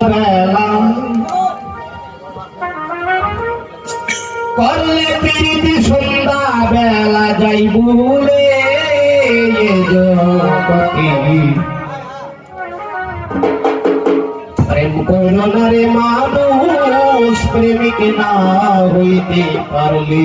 বেলা করলে প্রীতি সন্ধ্যা বেলা যাইব রে প্রেম করল না রে মানুষ, প্রেমিক না হইতে পারলে।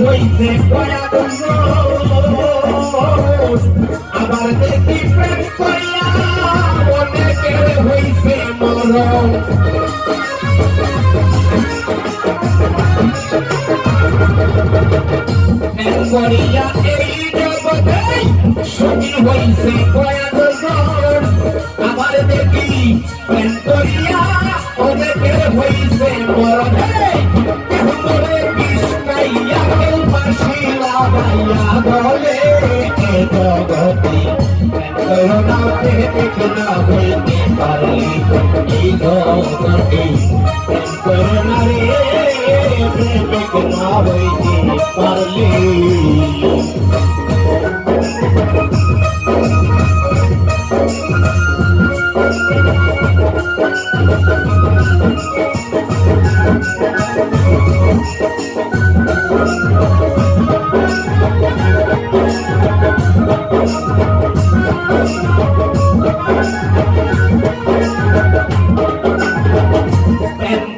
হইতে কয়াক আবার দেখি প্রেম করিয়া অনেকের হইছে মরণ। করিয়া এই জগতে সুখী হইছে কয়াক লাগাইয়া বলে এ জগতে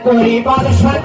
করিবার সাথ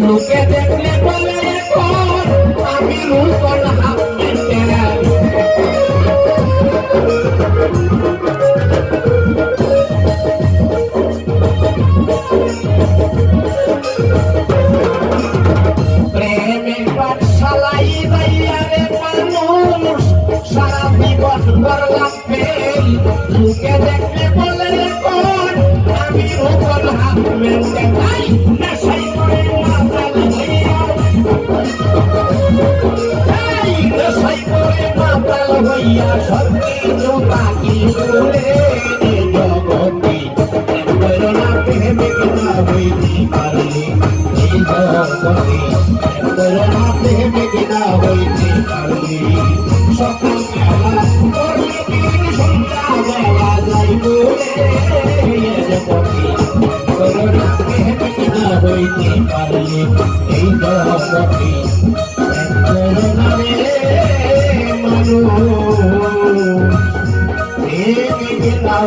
লোকে দেখলে বলে এখন আমি রূপন হামের হইয়া বাকি বলে এ জগতে করোনা প্রেমিক না হইতে এই জগতে করোনা প্রেমিক না হইতে সন্ধ্যা বেলা, এ করোনা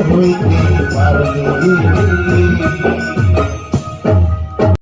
হইতে পারবে।